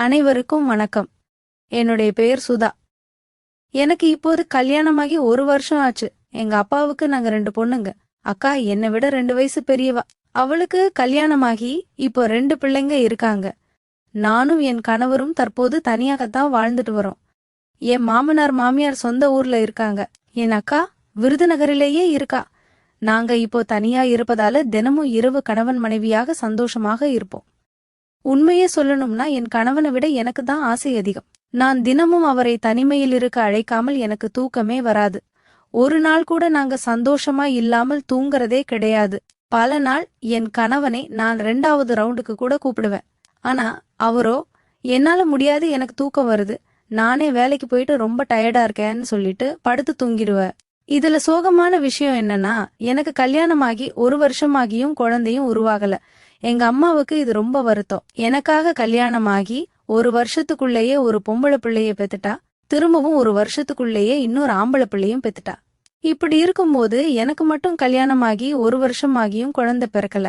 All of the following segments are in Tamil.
அனைவருக்கும் வணக்கம். என்னுடைய பெயர் சுதா. எனக்கு இப்போது கல்யாணமாகி ஒரு வருஷம் ஆச்சு. எங்க அப்பாவுக்கு நாங்க ரெண்டு பொண்ணுங்க. அக்கா என்னை விட ரெண்டு வயசு பெரியவா. அவளுக்கு கல்யாணமாகி இப்போ ரெண்டு பிள்ளைங்க இருக்காங்க. நானும் என் கணவரும் தற்போது தனியாகத்தான் வாழ்ந்துட்டு வரோம். என் மாமனார் மாமியார் சொந்த ஊர்ல இருக்காங்க. என் அக்கா விருதுநகரிலேயே இருக்கா. நாங்க இப்போ தனியா இருப்பதால தினமும் இரவு கணவன் மனைவியாக சந்தோஷமாக இருப்போம். உண்மையே சொல்லணும்னா என் கணவனை விட எனக்கு தான் ஆசை அதிகம். நான் தினமும் அவரை தனிமையில் இருக்க அழைக்காமல் எனக்கு தூக்கமே வராது. ஒரு நாள் கூட நாங்க சந்தோஷமா இல்லாமல் தூங்குறதே கிடையாது. பல நாள் என் கணவனை நான் ரெண்டாவது ரவுண்டுக்கு கூட கூப்பிடுவேன். ஆனா அவரோ என்னால முடியாது எனக்கு தூக்கம் வருது. நானே வேலைக்கு போயிட்டு ரொம்ப டயர்டா இருக்கேன்னு சொல்லிட்டு படுத்து தூங்கிடுவேன் இதுல சோகமான விஷயம் என்னன்னா எனக்கு கல்யாணமாகி ஒரு வருஷமாகியும் குழந்தையும் உருவாகல. எங்க அம்மாவுக்கு இது ரொம்ப வருத்தம். எனக்காக கல்யாணமாகி ஒரு வருஷத்துக்குள்ளேயே ஒரு பொம்பளை பிள்ளைய பெத்துட்டா திரும்பவும் ஒரு வருஷத்துக்குள்ளேயே இன்னொரு ஆம்பளை பிள்ளையும் பெத்துட்டா. இப்படி இருக்கும்போது எனக்கு மட்டும் கல்யாணமாகி ஒரு வருஷமாகியும் குழந்தை பிறக்கல.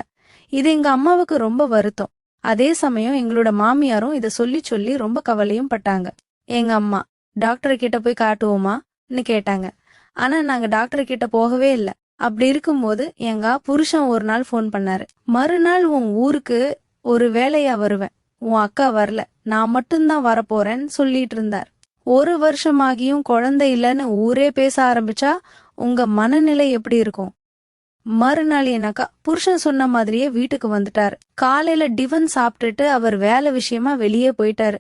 இது எங்க அம்மாவுக்கு ரொம்ப வருத்தம். அதே சமயம் எங்களோட மாமியாரும் இதை சொல்லி சொல்லி ரொம்ப கவலையும் பட்டாங்க. எங்க அம்மா டாக்டர் கிட்ட போய் காட்டுவோமான்னு கேட்டாங்க. ஆனா நாங்க டாக்டர் கிட்ட போகவே இல்ல. அப்படி இருக்கும்போது எங்க புருஷன் ஒரு நாள் ஃபோன் பண்ணாரு. மறுநாள் உன் ஊருக்கு ஒரு வேலையா வருவேன். உன் அக்கா வரல. நான் மட்டும்தான் வரப்போறேன்னு சொல்லிட்டு இருந்தார். ஒரு வருஷமாகியும் குழந்தை இல்லைன்னு ஊரே பேச ஆரம்பிச்சா உங்க மனநிலை எப்படி இருக்கும்? மறுநாள் என்னக்கா புருஷன் சொன்ன மாதிரியே வீட்டுக்கு வந்துட்டாரு. காலையில டிஃபன் சாப்பிட்டுட்டு அவர் வேலை விஷயமா வெளியே போயிட்டாரு.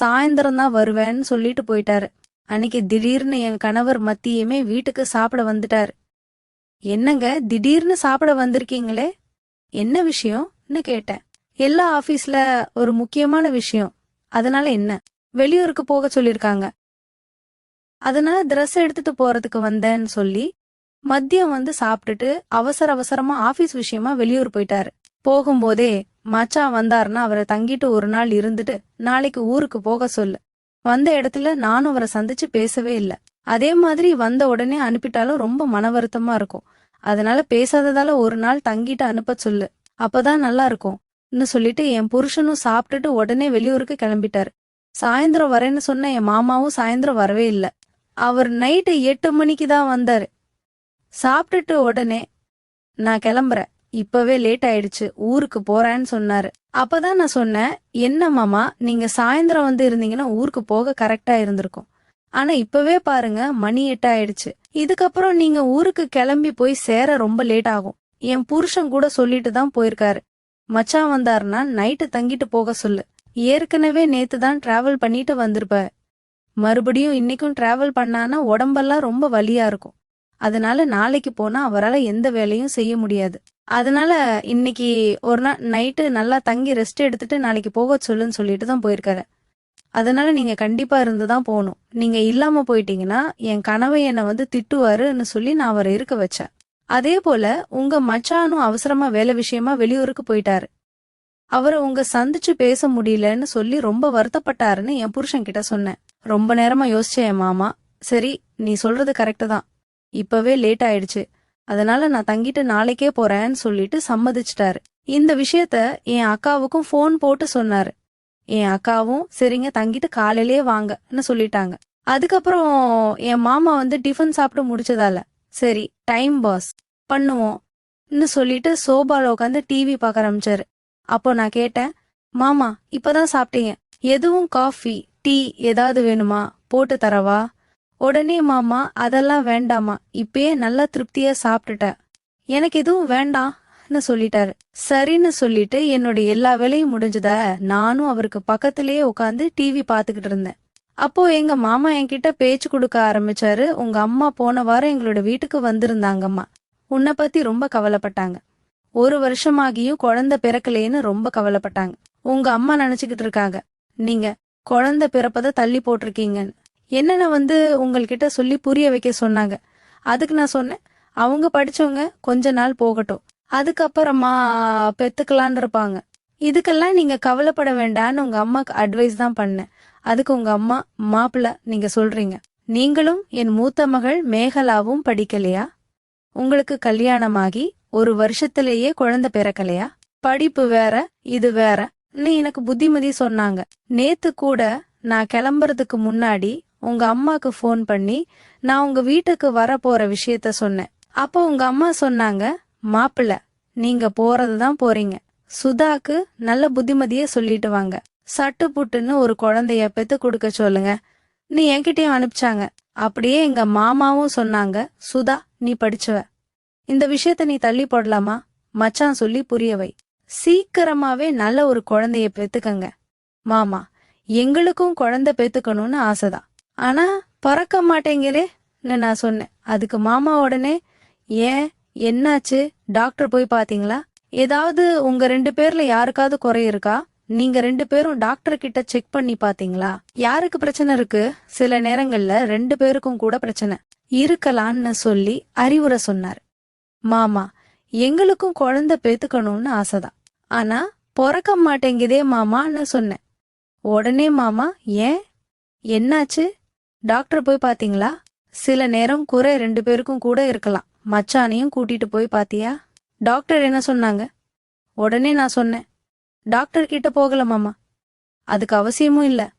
சாயந்தரம் தான் வருவேன்னு சொல்லிட்டு போயிட்டாரு. அன்னைக்கு திடீர்னு என் கணவர் மத்தியுமே வீட்டுக்கு சாப்பிட வந்துட்டாரு. என்னங்க திடீர்னு சாப்பிட வந்திருக்கீங்களே? என்ன விஷயம்னு கேட்டேன். எல்லா ஆபீஸ்ல ஒரு முக்கியமான விஷயம். அதனால என்ன? வெளியூருக்கு போக சொல்லிருக்காங்க. அதனால ட்ரெஸ் எடுத்துட்டு போறதுக்கு வந்தேன்னு சொல்லி மதியம் வந்து சாப்பிட்டுட்டு அவசர அவசரமா ஆபீஸ் விஷயமா வெளியூர் போயிட்டாரு. போகும்போதே மச்சான் வந்தாருன்னா அவரை தங்கிட்டு ஒரு நாள் இருந்துட்டு நாளைக்கு ஊருக்கு போக சொல்லு. வந்த இடத்துல நானும் அவரை சந்திச்சு பேசவே இல்லை. அதே மாதிரி வந்த உடனே அனுப்பிட்டாலும் ரொம்ப மன வருத்தமா இருக்கும். அதனால பேசாததால ஒரு நாள் தங்கிட்டு அனுப்ப சொல்லு. அப்பதான் நல்லா இருக்கும்னு சொல்லிட்டு என் புருஷனும் சாப்பிட்டுட்டு உடனே வெளியூருக்கு கிளம்பிட்டாரு. சாயந்தரம் வரேன்னு சொன்ன என் மாமாவும் சாயந்தரம் வரவே இல்லை. அவர் நைட்டு எட்டு மணிக்கு தான் வந்தாரு. சாப்பிட்டுட்டு உடனே நான் கிளம்புறேன். இப்பவே லேட் ஆயிடுச்சு. ஊருக்கு போறேன்னு சொன்னாரு. அப்பதான் நான் சொன்னேன் என்ன மாமா நீங்க சாயந்தரம் வந்து இருந்தீங்கன்னா ஊருக்கு போக கரெக்டா இருந்திருக்கும். ஆனா இப்பவே பாருங்க மணி எட்டு ஆயிடுச்சு இதுக்கப்புறம் நீங்க ஊருக்கு கிளம்பி போய் சேர ரொம்ப லேட் ஆகும். என் புருஷன் கூட சொல்லிட்டு தான் போயிருக்காரு. மச்சான் வந்தாருன்னா நைட்டு தங்கிட்டு போக சொல்லு. ஏற்கனவே நேத்து தான் டிராவல் பண்ணிட்டு வந்திருப்ப. மறுபடியும் இன்னைக்கும் டிராவல் பண்ணானா உடம்பெல்லாம் ரொம்ப வலியா இருக்கும். அதனால நாளைக்கு போனா அவரால் எந்த வேலையும் செய்ய முடியாது. அதனால இன்னைக்கு ஒரு நாள் நைட்டு நல்லா தங்கி ரெஸ்ட் எடுத்துட்டு நாளைக்கு போக சொல்லுன்னு சொல்லிட்டு தான் போயிருக்காரு. அதனால நீங்க கண்டிப்பா இருந்து தான் போகணும் நீங்க இல்லாம போயிட்டீங்கன்னா என் கனவை என்னை வந்து திட்டுவாருன்னு சொல்லி நான் அவரை இருக்க வச்சேன். அதே போல உங்க மச்சானும் அவசரமா வேலை விஷயமா வெளியூருக்கு போயிட்டாரு. அவரை உங்க சந்திச்சு பேச முடியலன்னு சொல்லி ரொம்ப வருத்தப்பட்டாருன்னு என் புருஷன் கிட்ட சொன்னேன். ரொம்ப நேரமா யோசிச்சேன் என் மாமா சரி நீ சொல்றது கரெக்டு தான். இப்பவே லேட் ஆயிடுச்சு. அதனால நான் தங்கிட்டு நாளைக்கே போறேன்னு சொல்லிட்டு சம்மதிச்சிட்டாரு. இந்த விஷயத்த என் அக்காவுக்கும் ஃபோன் போட்டு சொன்னாரு. என் அக்காவும் சரிங்க தங்கிட்டு காலையிலேயே வாங்கன்னு சொல்லிட்டாங்க. அதுக்கப்புறம் என் மாமா வந்து டிஃபன் சாப்பிட்டு முடிச்சதால சரி டைம் பாஸ் பண்ணுவோம்னு சொல்லிட்டு சோபால உட்காந்து டிவி பார்க்க ஆரம்பிச்சாரு. அப்போ நான் கேட்டேன் மாமா இப்பதான் சாப்பிட்டீங்க எதுவும் காஃபி டீ ஏதாவது வேணுமா போட்டு தரவா? உடனே மாமா அதெல்லாம் வேண்டாமா இப்பயே நல்லா திருப்தியா சாப்பிட்டுட்டேன். எனக்கு எதுவும் வேண்டாம் வேண்டாம்னு சொல்லிட்டாரு. சரின்னு சொல்லிட்டு என்னோட எல்லா வேலையும் முடிஞ்சதா நானும் அவருக்கு பக்கத்திலேயே உட்காந்து டிவி பாத்துக்கிட்டு இருந்தேன். அப்போ எங்க மாமா என்கிட்ட பேச்சு கொடுக்க ஆரம்பிச்சாரு. உங்க அம்மா போன வாரம் எங்களோட வீட்டுக்கு வந்திருந்தாங்கம்மா. உன்னை பத்தி ரொம்ப கவலைப்பட்டாங்க. ஒரு வருஷமாகியும் குழந்தை பிறக்கலேன்னு ரொம்ப கவலைப்பட்டாங்க. உங்க அம்மா நினைச்சுக்கிட்டு இருக்காங்க. நீங்க குழந்தை பிறப்பதை தள்ளி போட்டிருக்கீங்கன்னு. என்னென்ன வந்து உங்கள்கிட்ட சொல்லி புரிய வைக்க சொன்னாங்க. அதுக்கு நான் சொன்னேன். அவங்க படிச்சவங்க கொஞ்ச நாள் போகட்டும். அதுக்கப்புறமா பெத்துக்கலான் இருப்பாங்க இதுக்கெல்லாம் நீங்க கவலைப்பட வேண்டாம்னு உங்க அம்மாக்கு அட்வைஸ் தான் பண்ணேன். அதுக்கு உங்க அம்மா மாப்பிள்ள நீங்க சொல்றீங்க. நீங்களும் என் மூத்த மகள் மேகலாவும் படிக்கலையா? உங்களுக்கு கல்யாணமாகி ஒரு வருஷத்திலேயே குழந்தை பிறக்கலையா? படிப்பு வேற இது வேற நீ எனக்கு புத்திமதி சொன்னாங்க. நேத்து கூட நான் கிளம்புறதுக்கு முன்னாடி உங்க அம்மாக்கு ஃபோன் பண்ணி நான் உங்க வீட்டுக்கு வர போற விஷயத்த சொன்னேன். அப்போ உங்க அம்மா சொன்னாங்க மாப்பிள்ள நீங்க போறதுதான் போறீங்க. சுதாக்கு நல்ல புத்திமதிய சொல்லிட்டு வாங்க. சட்டு புட்டுன்னு ஒரு குழந்தைய பெத்து கொடுக்க சொல்லுங்க. நீ என்கிட்டயும் அனுப்பிச்சாங்க. அப்படியே எங்க மாமாவும் சொன்னாங்க சுதா நீ படிச்சவ. இந்த விஷயத்த நீ தள்ளி போடலாமா? மச்சான் சொல்லி புரியவை சீக்கிரமாவே நல்ல ஒரு குழந்தைய பெத்துக்கங்க. மாமா எங்களுக்கும் குழந்தை பெத்துக்கணும்னு ஆசைதான். ஆனா பறக்க மாட்டேங்கிறே நான் சொன்னேன். அதுக்கு மாமா உடனே ஏன் என்னாச்சு? டாக்டர் போய் பாத்தீங்களா? ஏதாவது உங்க ரெண்டு பேர்ல யாருக்காவது குறை இருக்கா? நீங்க ரெண்டு பேரும் டாக்டர் கிட்ட செக் பண்ணி பாத்தீங்களா? யாருக்கு பிரச்சனை இருக்கு? சில நேரங்கள்ல ரெண்டு பேருக்கும் கூட பிரச்சனை. இருக்கலாம்னு சொல்லி அறிவுரை சொன்னார். மாமா எங்களுக்கும் குழந்தை பெத்துக்கணும்னு ஆசைதான். ஆனா பிறக்க மாட்டேங்குதே மாமான்னு சொன்னேன். உடனே மாமா ஏன்? என்னாச்சு? டாக்டர் போய் பாத்தீங்களா? சில நேரம் குறை ரெண்டு பேருக்கும் கூட இருக்கலாம். மச்சானையும் கூட்டிட்டு போய் பாத்தியா? டாக்டர் என்ன சொன்னாங்க? உடனே நான் சொன்னேன். டாக்டர் கிட்ட போகல மாமா. அதுக்கு அவசியமும் இல்ல.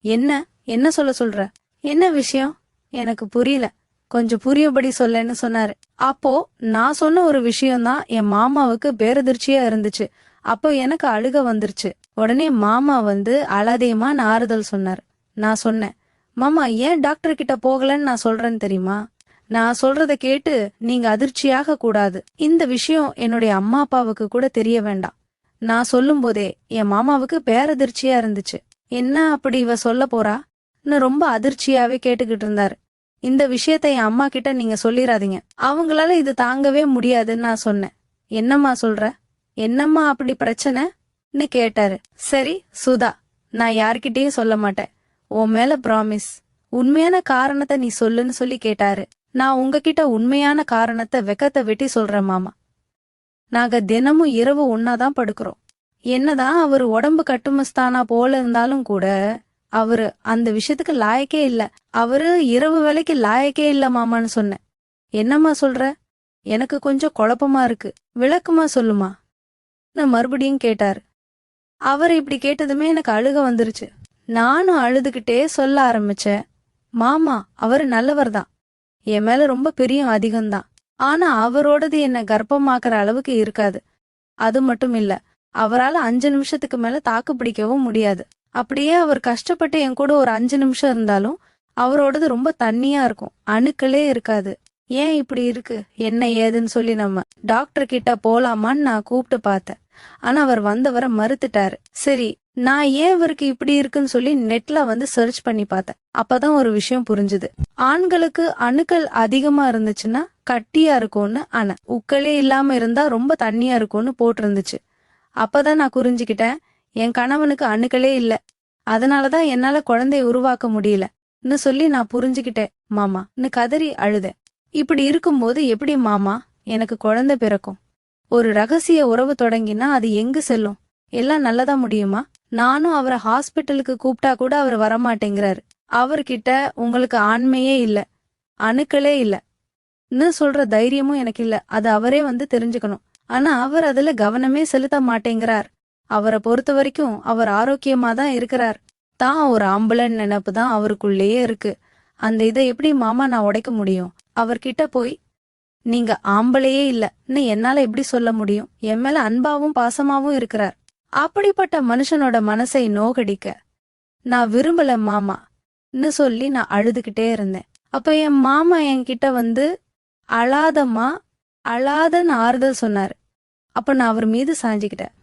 என்ன? என்ன சொல்ல சொல்ற? என்ன விஷயம்? எனக்கு புரியல. கொஞ்சம் புரியும்படி சொல்லன்னு சொன்னாரு. அப்போ நான் சொன்ன ஒரு விஷயம்தான் என் மாமாவுக்கு பேரதிர்ச்சியா இருந்துச்சு. அப்போ எனக்கு அழுக வந்துருச்சு. உடனே மாமா வந்து அழாதேமா ஆறுதல் சொன்னார். நான் சொன்னேன். மாமா ஏன் டாக்டர் கிட்ட போகலன்னு நான் சொல்றேன்னு தெரியுமா? நான் சொல்றத கேட்டு நீங்க அதிர்ச்சியாக கூடாது. இந்த விஷயம் என்னுடைய அம்மா அப்பாவுக்கு கூட தெரிய வேண்டாம். நான் சொல்லும் போதே என் மாமாவுக்கு பேரதிர்ச்சியா இருந்துச்சு. என்ன அப்படி இவ சொல்ல போறான்னு ரொம்ப அதிர்ச்சியாவே கேட்டுக்கிட்டு இருந்தாரு. இந்த விஷயத்த என் அம்மா கிட்ட நீங்க சொல்லிடாதீங்க அவங்களால இது தாங்கவே முடியாதுன்னு நான் சொன்னேன். என்னம்மா சொல்ற? என்னம்மா அப்படி பிரச்சனைன்னு கேட்டாரு. சரி சுதா நான் யார்கிட்டயும் சொல்ல மாட்டேன். உன் மேல ப்ராமிஸ் உண்மையான காரணத்தை நீ சொல்லுன்னு சொல்லி கேட்டாரு. நான் உங்ககிட்ட உண்மையான காரணத்தை வெக்கத்தை வெட்டி சொல்றேன் மாமா. நாங்க தினமும் இரவு ஒன்னாதான் படுக்கிறோம். என்னதான் அவர் உடம்பு கட்டுமஸ்தானா போல இருந்தாலும் கூட அவரு அந்த விஷயத்துக்கு லாயக்கே இல்ல. அவரு இரவு வேலைக்கு லாயக்கே இல்ல மாமான்னு சொன்னேன். என்னம்மா சொல்ற? எனக்கு கொஞ்சம் குழப்பமா இருக்கு. விளக்குமா சொல்லுமா? நான் மறுபடியும் கேட்டாரு. அவர் இப்படி கேட்டதுமே எனக்கு அழுக வந்துருச்சு. நானும் அழுதுகிட்டே சொல்ல ஆரம்பிச்சேன். மாமா அவர் நல்லவர் தான். என் மேல ரொம்ப பிரியம் அதிகம்தான் ஆனா அவரோடது என்ன கர்ப்பமாக்குற அளவுக்கு இருக்காது. அது மட்டும் இல்ல அவரால அஞ்சு நிமிஷத்துக்கு மேல தாக்கு பிடிக்கவும் முடியாது. அப்படியே அவர் கஷ்டப்பட்டு என் கூட ஒரு அஞ்சு நிமிஷம் இருந்தாலும் அவரோடது ரொம்ப தண்ணியா இருக்கும். அணுக்களே இருக்காது. ஏன் இப்படி இருக்கு? என்ன ஏதுன்னு சொல்லி நம்ம டாக்டர் கிட்ட போலாமான்னு நான் கூப்பிட்டு பார்த்தேன். ஆனா அவர் வந்தவரை மறுத்துட்டாரு. சரி நான் ஏன் இவருக்கு இப்படி இருக்குன்னு சொல்லி நெட்ல வந்து சர்ச் பண்ணி பார்த்தேன். அப்பதான் ஒரு விஷயம் புரிஞ்சுது. ஆண்களுக்கு அணுக்கள் அதிகமா இருந்துச்சுன்னா கட்டியா இருக்கும்னு அணை. உக்களே இல்லாம இருந்தா ரொம்ப தண்ணியா இருக்கும்னு போட்டிருந்துச்சு. அப்பதான் நான் புரிஞ்சுக்கிட்டேன் என் கணவனுக்கு அணுக்களே இல்ல. அதனாலதான் என்னால குழந்தைய உருவாக்க முடியலன்னு சொல்லி நான் புரிஞ்சுக்கிட்டேன். மாமான்னு கதறி அழுதேன். இப்படி இருக்கும்போது எப்படி மாமா? எனக்கு குழந்தை பிறக்கும். ஒரு ரகசிய உறவு தொடங்கினா அது எங்கு செல்லும்? எல்லாம் நல்லதா முடியுமா? நானும் அவரை ஹாஸ்பிட்டலுக்கு கூப்பிட்டா கூட அவர் வரமாட்டேங்கிறாரு. அவர்கிட்ட உங்களுக்கு ஆண்மையே இல்ல. அணுக்களே இல்ல. சொல்ற தைரியமும் எனக்கு இல்ல. அது அவரே வந்து தெரிஞ்சுக்கணும். ஆனா அவர் அதுல கவனமே செலுத்த மாட்டேங்கிறார். அவரை பொறுத்த வரைக்கும் அவர் ஆரோக்கியமா தான் இருக்கிறார். தான் ஒரு ஆம்பளன் நினப்பு தான் அவருக்குள்ளேயே இருக்கு. அந்த இதை எப்படி மாமா நான் உடைக்க முடியும்? அவர்கிட்ட போய் நீங்க ஆம்பளையே இல்லன்னு என்னால எப்படி சொல்ல முடியும்? என் மேல அன்பாவும் பாசமாவும் இருக்கிறார். அப்படிப்பட்ட மனுஷனோட மனசை நோகடிக்க நான் விரும்பல மாமான்னு சொல்லி நான் அழுதுகிட்டே இருந்தேன். அப்ப என் மாமா என்கிட்ட வந்து அழாதம்மா அழாதன்னு ஆறுதல் சொன்னாரு. அப்ப நான் அவர் மீது சாஞ்சுக்கிட்டேன்.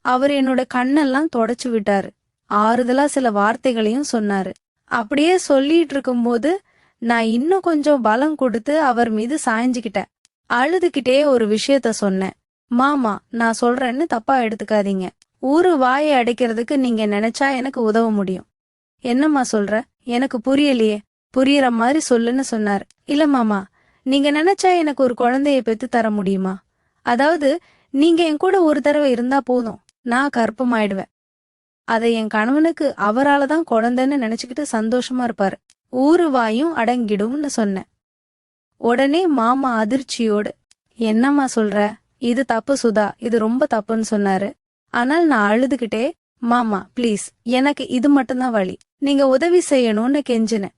அவர் என்னோட கண்ணெல்லாம் தொடச்சு விட்டாரு. ஆறுதலா சில வார்த்தைகளையும் சொன்னாரு. அப்படியே சொல்லிட்டு இருக்கும்போது நான் இன்னும் கொஞ்சம் பலம் கொடுத்து அவர் மீது சாய்ஞ்சுக்கிட்டேன். அழுதுகிட்டே ஒரு விஷயத்த சொன்னேன். மாமா நான் சொல்றேன்னு தப்பா எடுத்துக்காதீங்க. ஊரு வாயை அடைக்கிறதுக்கு நீங்க நினைச்சா எனக்கு உதவ முடியும். என்னம்மா சொல்ற? எனக்கு புரியலையே. புரியற மாதிரி சொல்லுன்னு சொன்னார். இல்ல மாமா நீங்க நினைச்சா எனக்கு ஒரு குழந்தைய பெத்து தர முடியுமா? அதாவது நீங்க என் கூட ஒரு தடவை இருந்தா போதும். நான் கற்பமாயிடுவேன் அதை என் கணவனுக்கு அவரால தான் குழந்தைன்னு நினைச்சுக்கிட்டு சந்தோஷமா இருப்பாரு. ஊறுவாயும் அடங்கிடும்னு சொன்னேன். உடனே மாமா அதிர்ச்சியோடு என்னம்மா சொல்ற? இது தப்பு சுதா இது ரொம்ப தப்புன்னு சொன்னாரு. ஆனால் நான் அழுதுகிட்டே மாமா ப்ளீஸ் எனக்கு இது மட்டும்தான் வழி நீங்க உதவி செய்யணும்னு கெஞ்சினேன்.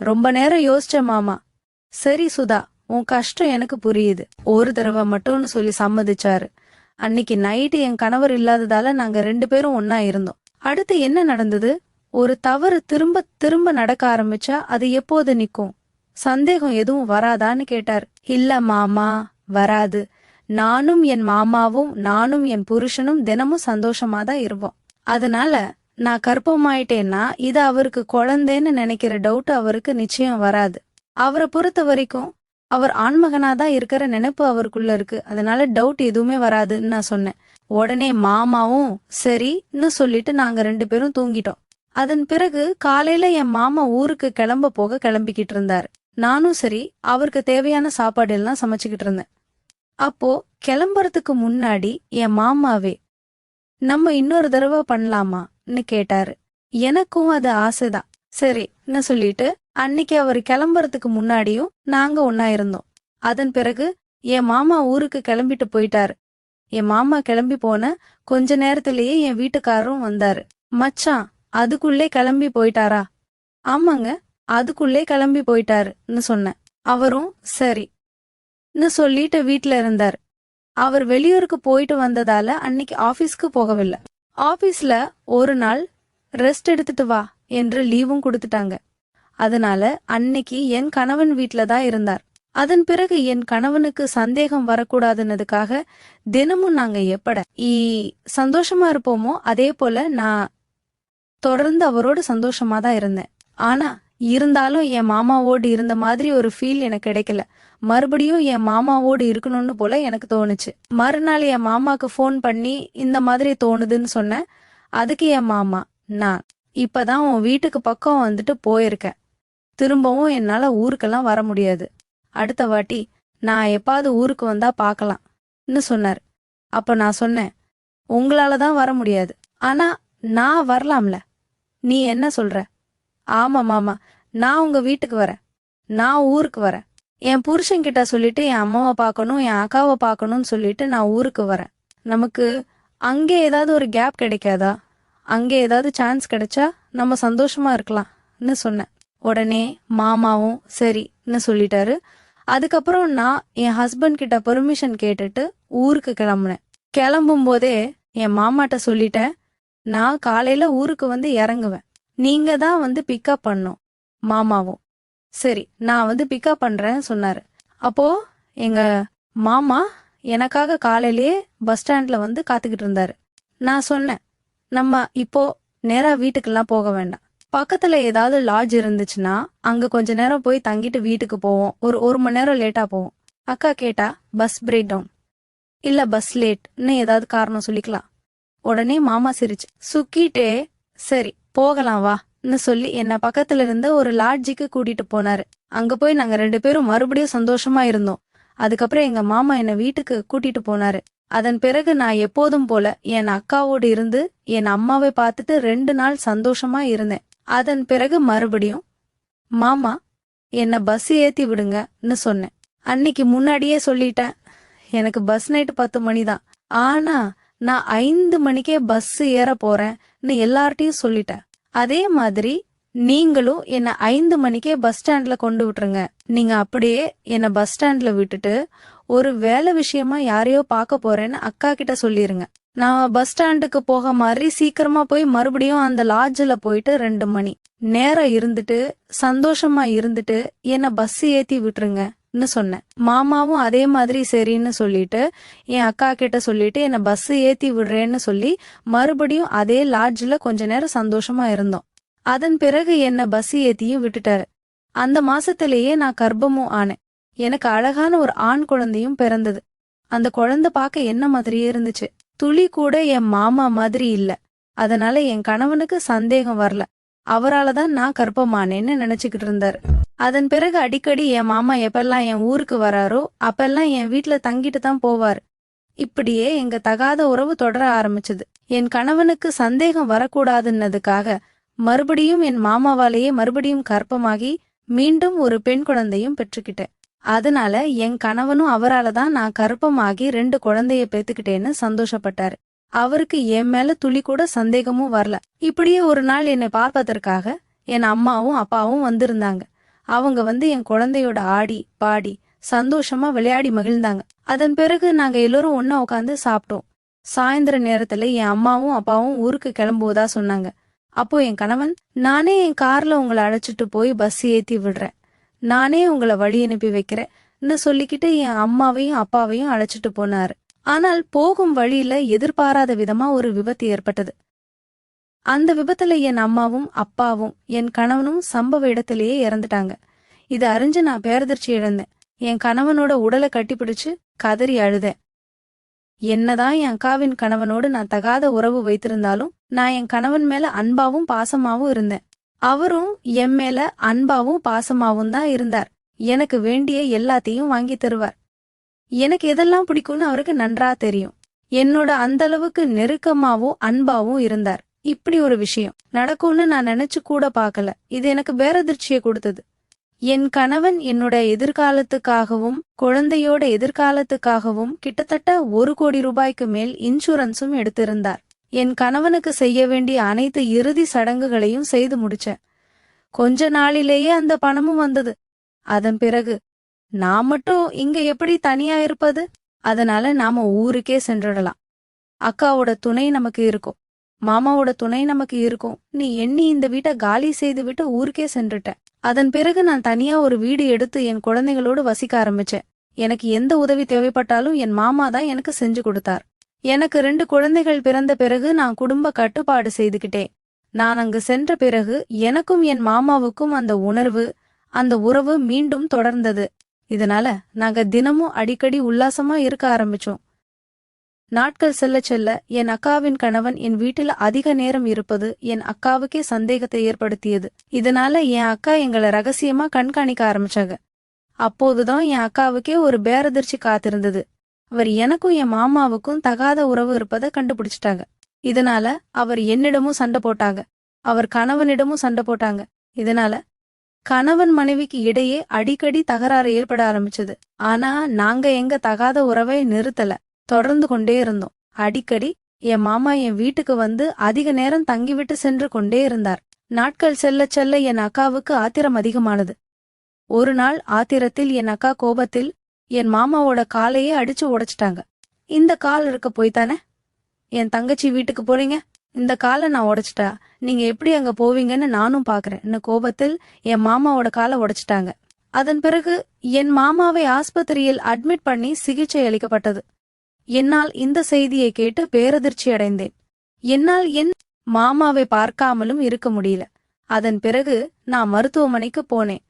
ரொம்ப நேரம் யோசிச்ச மாமா. சரி சுதா உன் கஷ்டம் எனக்கு புரியுது. ஒரு தடவை மட்டும்னு சொல்லி சம்மதிச்சாரு. அன்னைக்கு நைட்டு என் கணவர் இல்லாததால நாங்க ரெண்டு பேரும் ஒன்னா இருந்தோம். அடுத்து என்ன நடந்தது? ஒரு தவறு திரும்ப திரும்ப நடக்க ஆரம்பிச்சா அது எப்போது நிக்கும்? சந்தேகம் எதுவும் வராதான்னு கேட்டார். இல்ல மாமா வராது. நானும் என் மாமாவும் நானும் என் புருஷனும் தினமும் சந்தோஷமா தான் இருப்போம். அதனால நான் கற்பமாயிட்டேன்னா இது அவருக்கு குழந்தைன்னு நினைக்கிற டவுட் அவருக்கு நிச்சயம் வராது. அவரை பொறுத்த வரைக்கும் அவர் ஆண்மகனா தான் இருக்கிற நினைப்பு அவருக்குள்ள இருக்கு. அதனால டவுட் எதுவுமே வராதுன்னு நான் சொன்னேன். உடனே மாமாவும் சரின்னு சொல்லிட்டு நாங்க ரெண்டு பேரும் தூங்கிட்டோம். அதன் பிறகு காலையில என் மாமா ஊருக்கு கிளம்ப போக கிளம்பிக்கிட்டு இருந்தார். நானும் சரி அவருக்கு தேவையான சாப்பாடு எல்லாம் சமைச்சுக்கிட்டு இருந்தேன். அப்போ கிளம்புறதுக்கு முன்னாடி என் மாமாவே நம்ம இன்னொரு தடவை பண்ணலாமான்னு கேட்டாரு. எனக்கும் அது ஆசைதான். சரின்னு சொல்லிட்டு அன்னைக்கு அவர் கிளம்புறதுக்கு முன்னாடியும் நாங்க ஒன்னா இருந்தோம். அதன் பிறகு என் மாமா ஊருக்கு கிளம்பிட்டு போயிட்டாரு. என் மாமா கிளம்பி போன கொஞ்ச நேரத்திலேயே என் வீட்டுக்காரரும் வந்தாரு. மச்சான் அதுக்குள்ளே கிளம்பி போயிட்டாரா? ஆமாங்க அதுக்குள்ளே கிளம்பி போயிட்டாருன்னு சொன்னேன். அவரும் சரி ன்னு சொல்லிட்டு வீட்ல இருந்தார். அவர் வெளியூருக்கு போயிட்டு வந்ததால அன்னைக்கு ஆபீஸ்க்கு போகவில்லை. ஆபீஸ்ல ஒரு நாள் ரெஸ்ட் எடுத்துட்டு வா என்று லீவும் கொடுத்துட்டாங்க. அதனால அன்னைக்கு என் கணவன் வீட்ல தான் இருந்தார். அதன் பிறகு என் கணவனுக்கு சந்தேகம் வரக்கூடாதுன்னதுக்காக தினமும் நாங்க எப்பட ஈ சந்தோஷமா இருப்போமோ அதே போல நான் தொடர்ந்து அவரோட சந்தோஷமா தான் இருந்தேன். ஆனா இருந்தாலும் என் மாமாவோடு இருந்த மாதிரி ஒரு ஃபீல் எனக்கு கிடைக்கல. மறுபடியும் என் மாமாவோடு இருக்கணும்னு போல எனக்கு தோணுச்சு. மறுநாள் என் மாமாக்கு ஃபோன் பண்ணி இந்த மாதிரி தோணுதுன்னு சொன்னேன். அதுக்கு என் மாமா நான் இப்பதான் உன் வீட்டுக்கு பக்கம் வந்துட்டு போயிருக்கேன். திரும்பவும் என்னால ஊருக்கெல்லாம் வர முடியாது. அடுத்த வாட்டி நான் எப்பாவது ஊருக்கு வந்தா பார்க்கலாம்னு சொன்னார். அப்ப நான் சொன்னேன் உங்களால தான் வர முடியாது. ஆனா நான் வரலாம்ல. நீ என்ன சொல்ற? ஆமா மாமா. நான் உங்க வீட்டுக்கு வரேன். நான் ஊருக்கு வரேன். என் புருஷன் கிட்ட சொல்லிட்டு என் அம்மாவை பார்க்கணும் என் அக்காவை பார்க்கணும்னு சொல்லிட்டு நான் ஊருக்கு வரேன். நமக்கு அங்கே ஏதாவது ஒரு கேப் கிடைக்காதா? அங்கே ஏதாவது சான்ஸ் கிடைச்சா நம்ம சந்தோஷமா இருக்கலாம்னு சொன்னேன். உடனே மாமாவும் சரின்னு சொல்லிட்டாரு. அதுக்கப்புறம் நான் என் ஹஸ்பண்ட் கிட்ட பெர்மிஷன் கேட்டுட்டு ஊருக்கு கிளம்புனேன். கிளம்பும் போதே என் மாமாட்ட சொல்லிட்டேன். நான் காலையில ஊருக்கு வந்து இறங்குவேன். நீங்க தான் வந்து பிக்கப் பண்ணும் மாமாவும். சரி நான் வந்து பிக்கப் பண்றேன்னு சொன்னாரு. அப்போ எங்க மாமா எனக்காக காலையிலேயே பஸ் ஸ்டாண்ட்ல வந்து காத்துக்கிட்டு இருந்தாரு. நான் சொன்னேன் நம்ம இப்போ நேரா வீட்டுக்கெல்லாம் போக வேண்டாம். பக்கத்துல ஏதாவது லாட்ஜ் இருந்துச்சுன்னா அங்க கொஞ்ச நேரம் போய் தங்கிட்டு வீட்டுக்கு போவோம். ஒரு ஒரு மணி நேரம் லேட்டா போவோம். அக்கா கேட்டா பஸ் பிரேக் டவுன் இல்ல பஸ் லேட்னு ஏதாவது காரணம் சொல்லிக்கலாம். உடனே மாமா சிரிச்சு சுக்கிட்டே சரி போகலாம் வான்னு சொல்லி என்ன பக்கத்துல இருந்த ஒரு லாட்ஜிக்கு கூட்டிட்டு போனாரு. அங்க போய் நாங்க ரெண்டு பேரும் மறுபடியும் சந்தோஷமா இருந்தோம். அதுக்கப்புறம் எங்க மாமா என்ன வீட்டுக்கு கூட்டிட்டு போனாரு. அதன் பிறகு நான் எப்போதும் போல என் அக்காவோடு இருந்து என் அம்மாவை பார்த்துட்டு ரெண்டு நாள் சந்தோஷமா இருந்தேன். அதன் பிறகு மறுபடியும் மாமா என்ன பஸ் ஏத்தி விடுங்கன்னு சொன்னேன். அன்னைக்கு முன்னாடியே சொல்லிட்டேன். எனக்கு பஸ் நைட்டு பத்து மணி தான் ஆனா நான் ஐந்து மணிக்கே பஸ் ஏற போறேன்னு எல்லார்ட்டையும் சொல்லிட்டேன். அதே மாதிரி நீங்களும் என்ன ஐந்து மணிக்கே பஸ் ஸ்டாண்ட்ல கொண்டு விட்டுருங்க. நீங்க அப்படியே என்ன பஸ் ஸ்டாண்ட்ல விட்டுட்டு ஒரு வேலை விஷயமா யாரையோ பார்க்க போறேன்னு அக்கா கிட்ட சொல்லிருங்க. நான் பஸ் ஸ்டாண்டுக்கு போக மாதிரி சீக்கிரமா போய் மறுபடியும் அந்த லாட்ஜில் போயிட்டு ரெண்டு மணி நேரம் இருந்துட்டு சந்தோஷமா இருந்துட்டு என்ன பஸ் ஏத்தி ன்னு சொன்னேன். மாமாவும் அதே மாதிரி சரின்னு சொல்லிட்டு என் அக்கா கிட்ட சொல்லிட்டு என்னை பஸ் ஏத்தி விடுறேன்னு சொல்லி மறுபடியும் அதே லாட்ஜில் கொஞ்ச நேரம் சந்தோஷமா இருந்தோம். அதன் பிறகு என்னை பஸ் ஏத்தியும் விட்டுட்டாரு. அந்த மாசத்திலேயே நான் கர்ப்பமும் ஆனேன். எனக்கு அழகான ஒரு ஆண் குழந்தையும் பிறந்தது. அந்த குழந்தை பார்க்க என்ன மாதிரியே இருந்துச்சு. துளி கூட என் மாமா மாதிரி இல்ல. அதனால என் கணவனுக்கு சந்தேகம் வரல. அவரால தான் நான் கர்ப்பமானேன்னு நினைச்சுக்கிட்டு இருந்தாரு. அதன் பிறகு அடிக்கடி என் மாமா எப்பெல்லாம் என் ஊருக்கு வராரோ அப்பெல்லாம் என் வீட்டுல தங்கிட்டு தான் போவார். இப்படியே எங்க தகாத உறவு தொடர ஆரம்பிச்சது. என் கணவனுக்கு சந்தேகம் வரக்கூடாதுன்னதுக்காக மறுபடியும் என் மாமாவாலேயே மறுபடியும் கர்ப்பமாகி மீண்டும் ஒரு பெண் குழந்தையும் பெற்றுக்கிட்டேன். அதனால என் கணவனும் அவரால தான் நான் கற்பமாகி ரெண்டு குழந்தைய பெத்துக்கிட்டேன்னு சந்தோஷப்பட்டாரு. அவருக்கு என் மேல துளி கூட சந்தேகமும் வரல. இப்படியே ஒரு நாள் என்னை பார்ப்பதற்காக என் அம்மாவும் அப்பாவும் வந்திருந்தாங்க. அவங்க வந்து என் குழந்தையோட ஆடி பாடி சந்தோஷமா விளையாடி மகிழ்ந்தாங்க. அதன் பிறகு நாங்க எல்லோரும் ஒன்னா உட்காந்து சாப்பிட்டோம். சாயந்தர நேரத்துல என் அம்மாவும் அப்பாவும் ஊருக்கு கிளம்புவதா சொன்னாங்க. அப்போ என் கணவன் நானே என் கார்ல உங்களை அழைச்சிட்டு போய் பஸ் ஏத்தி விடுறேன். நானே உங்களை வழி அனுப்பி வைக்கிறேன்னு சொல்லிக்கிட்டு என் அம்மாவையும் அப்பாவையும் அழைச்சிட்டு போனாரு. ஆனால் போகும் வழியில எதிர்பாராத விதமா ஒரு விபத்து ஏற்பட்டது. அந்த விபத்துல என் அம்மாவும் அப்பாவும் என் கணவனும் சம்பவ இடத்திலேயே இறந்துட்டாங்க. இது அறிஞ்சு நான் பேரதிர்ச்சி இழந்தேன். என் கணவனோட உடலை கட்டிப்பிடிச்சு கதறி அழுதேன். என்னதான் என் அக்காவின் கணவனோடு நான் தகாத உறவு வைத்திருந்தாலும் நான் என் கணவன் மேல அன்பாவும் பாசமாவும் இருந்தேன். அவரும் என் மேல அன்பாவும் பாசமாவும் தான் இருந்தார். எனக்கு வேண்டிய எல்லாத்தையும் வாங்கி தருவார். எனக்கு எதெல்லாம் பிடிக்கும்னு அவருக்கு நன்றா தெரியும். என்னோட அந்த அளவுக்கு நெருக்கமாவும் அன்பாவும் இருந்தார். இப்படி ஒரு விஷயம் நடக்கும்னு நான் நினைச்சு கூட பார்க்கல. இது எனக்கு பேரதிர்ச்சியை கொடுத்தது. என் கணவன் என்னோட எதிர்காலத்துக்காகவும் குழந்தையோட எதிர்காலத்துக்காகவும் கிட்டத்தட்ட ஒரு கோடி ரூபாய்க்கு மேல் இன்சூரன்ஸும் எடுத்திருந்தார். என் கணவனுக்கு செய்ய வேண்டிய அனைத்து இறுதி சடங்குகளையும் செய்து முடிச்சேன். கொஞ்ச நாளிலேயே அந்த பணமும் வந்தது. அதன் பிறகு நான் மட்டும் இங்க எப்படி தனியா இருப்பது? அதனால நாம ஊருக்கே சென்றுடலாம். அக்காவோட துணை நமக்கு இருக்கும். மாமாவோட துணை நமக்கு இருக்கும். நீ எண்ணி இந்த வீட்டை காலி செய்து விட்டு ஊருக்கே சென்றுட்ட. அதன் பிறகு நான் தனியா ஒரு வீடு எடுத்து என் குழந்தைகளோடு வசிக்க ஆரம்பிச்சேன். எனக்கு எந்த உதவி தேவைப்பட்டாலும் என் மாமா தான் எனக்கு செஞ்சு கொடுத்தார். எனக்கு ரெண்டு குழந்தைகள் பிறந்த பிறகு நான் குடும்ப கட்டுப்பாடு செய்துகிட்டேன் நான் அங்கு சென்ற பிறகு எனக்கும் என் மாமாவுக்கும் அந்த உணர்வு அந்த உறவு மீண்டும் தொடர்ந்தது. இதனால நாங்க தினமும் அடிக்கடி உல்லாசமா இருக்க ஆரம்பிச்சோம். நாட்கள் செல்ல செல்ல என் அக்காவின் கணவன் என் வீட்டில் அதிக நேரம் இருப்பது என் அக்காவுக்கே சந்தேகத்தை ஏற்படுத்தியது. இதனால என் அக்கா எங்களை ரகசியமா கண்காணிக்க ஆரம்பிச்சாங்க. அப்போதுதான் என் அக்காவுக்கே ஒரு பேரதிர்ச்சி காத்திருந்தது. அவர் எனக்கும் என் மாமாவுக்கும் தகாத உறவு இருப்பதை கண்டுபிடிச்சிட்டாங்க. இதனால அவர் என்னிடமும் சண்டை போட்டாங்க. அவர் கணவனிடமும் சண்டை போட்டாங்க. இதனால கணவன் மனைவிக்கு இடையே அடிக்கடி தகராறு ஏற்பட ஆரம்பிச்சது. ஆனா நாங்க எங்க தகாத உறவை நிறுத்தல. தொடர்ந்து கொண்டே இருந்தோம். அடிக்கடி என் மாமா என் வீட்டுக்கு வந்து அதிக நேரம் தங்கிவிட்டு சென்று கொண்டே இருந்தார். நாட்கள் செல்ல செல்ல என் அக்காவுக்கு ஆத்திரம் அதிகமானது. ஒரு நாள் ஆத்திரத்தில் என் அக்கா கோபத்தில் என் மாமாவோட காலையே அடிச்சு உடைச்சிட்டாங்க. இந்த கால் இருக்க போய்த்தானே? என் தங்கச்சி வீட்டுக்கு போறீங்க? இந்த காலை நான் உடைச்சிட்டா? நீங்க எப்படி அங்க போவீங்கன்னு நானும் பாக்குறேன். கோபத்தில் என் மாமாவோட காலை உடைச்சிட்டாங்க. அதன் பிறகு என் மாமாவை ஆஸ்பத்திரியில் அட்மிட் பண்ணி சிகிச்சை அளிக்கப்பட்டது. என்னால் இந்த செய்தியை கேட்டு பேரதிர்ச்சி அடைந்தேன். என்னால் என் மாமாவை பார்க்காமலும் இருக்க முடியல. அதன் பிறகு நான் மருத்துவமனைக்கு போனேன்.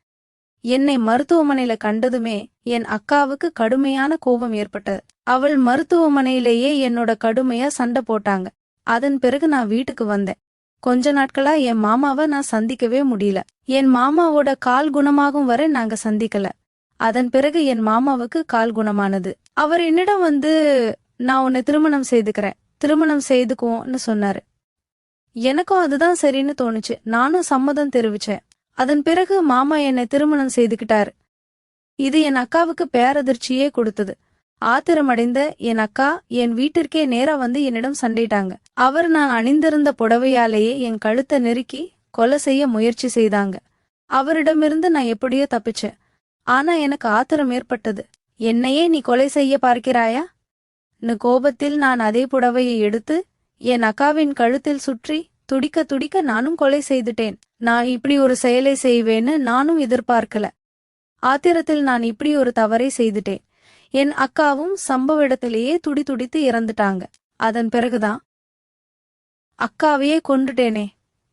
என்னை மருத்துவமனையில கண்டதுமே என் அக்காவுக்கு கடுமையான கோபம் ஏற்பட்டது. அவள் மருத்துவமனையிலேயே என்னோட கடுமையா சண்டை போட்டாங்க. அதன் பிறகு நான் வீட்டுக்கு வந்தேன். கொஞ்ச நாட்களா என் மாமாவை நான் சந்திக்கவே முடியல. என் மாமாவோட கால் குணமாகும் வரை நாங்க சந்திக்கல. அதன் பிறகு என் மாமாவுக்கு கால் குணமானது. அவர் என்னிடம் வந்து நான் உன்னை திருமணம் செய்துக்கிறேன். திருமணம் செய்துக்குவோம்னு சொன்னாரு. எனக்கும் அதுதான் சரின்னு தோணுச்சு. நானும் சம்மதம் தெரிவிச்சேன். அதன் பிறகு மாமா என்னை திருமணம் செய்துக்கிட்டாரு. இது என் அக்காவுக்கு பேரதிர்ச்சியே கொடுத்தது. ஆத்திரமடைந்த என் அக்கா என் வீட்டிற்கே நேரா வந்து என்னிடம் சண்டையிட்டாங்க. அவர் நான் அணிந்திருந்த புடவையாலேயே என் கழுத்தை நெருக்கி கொலை செய்ய முயற்சி செய்தாங்க. அவரிடமிருந்து நான் எப்படியோ தப்பிச்சேன். ஆனா எனக்கு ஆத்திரம் ஏற்பட்டது. என்னையே நீ கொலை செய்ய பார்க்கிறாயா? கோபத்தில் நான் அதே புடவையை எடுத்து என் அக்காவின் கழுத்தில் சுற்றி துடிக்க துடிக்க நானும் கொலை செய்துட்டேன். நான் இப்படி ஒரு செயலை செய்வேன்னு நானும் எதிர்பார்க்கல. ஆத்திரத்தில் நான் இப்படி ஒரு தவறை செய்துட்டேன். என் அக்காவும் சம்பவ இடத்திலேயே துடி துடித்து இறந்துட்டாங்க. அதன் பிறகுதான் அக்காவையே கொண்டுட்டேனே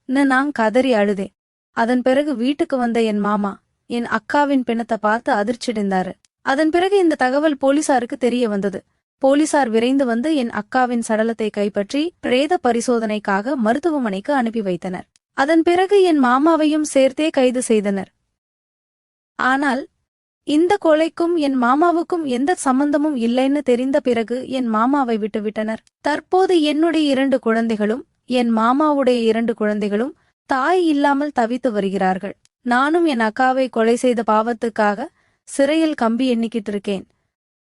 நான் கதறி அழுதேன். அதன் பிறகு வீட்டுக்கு வந்த என் மாமா என் அக்காவின் பிணத்தை பார்த்து அதிர்ச்சியடைந்தாரு. அதன் பிறகு இந்த தகவல் போலீசாருக்கு தெரிய வந்தது. போலீசார் விரைந்து வந்து என் அக்காவின் சடலத்தை கைப்பற்றி பிரேத பரிசோதனைக்காக மருத்துவமனைக்கு அனுப்பி வைத்தனர். அதன் பிறகு என் மாமாவையும் சேர்த்தே கைது செய்தனர். ஆனால் இந்த கொலைக்கும் என் மாமாவுக்கும் எந்த சம்பந்தமும் இல்லைன்னு தெரிந்த பிறகு என் மாமாவை விட்டுவிட்டனர் தற்போது என்னுடைய இரண்டு குழந்தைகளும் என் மாமாவுடைய இரண்டு குழந்தைகளும் தாய் இல்லாமல் தவித்து வருகிறார்கள். நானும் என் அக்காவை கொலை செய்த பாவத்துக்காக சிறையில் கம்பி எண்ணிக்கிட்டு இருக்கேன்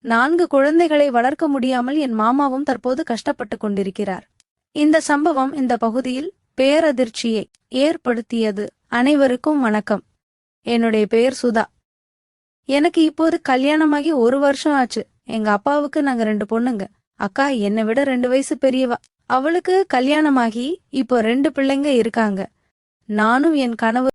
நான்கு குழந்தைகளை வளர்க்க முடியாமல் என் மாமாவும் தற்போது கஷ்டப்பட்டு கொண்டிருக்கிறார். இந்த சம்பவம் இந்த பகுதியில் பேரதிர்ச்சியை ஏற்படுத்தியது அனைவருக்கும் வணக்கம். என்னுடைய பெயர் சுதா. எனக்கு இப்போது கல்யாணமாகி ஒரு வருஷம் ஆச்சு. எங்க அப்பாவுக்கு நாங்க ரெண்டு பொண்ணுங்க. அக்கா என்னை விட ரெண்டு வயசு பெரியவா. அவளுக்கு கல்யாணமாகி இப்போ ரெண்டு பிள்ளைங்க இருக்காங்க. நானும் என் கனவு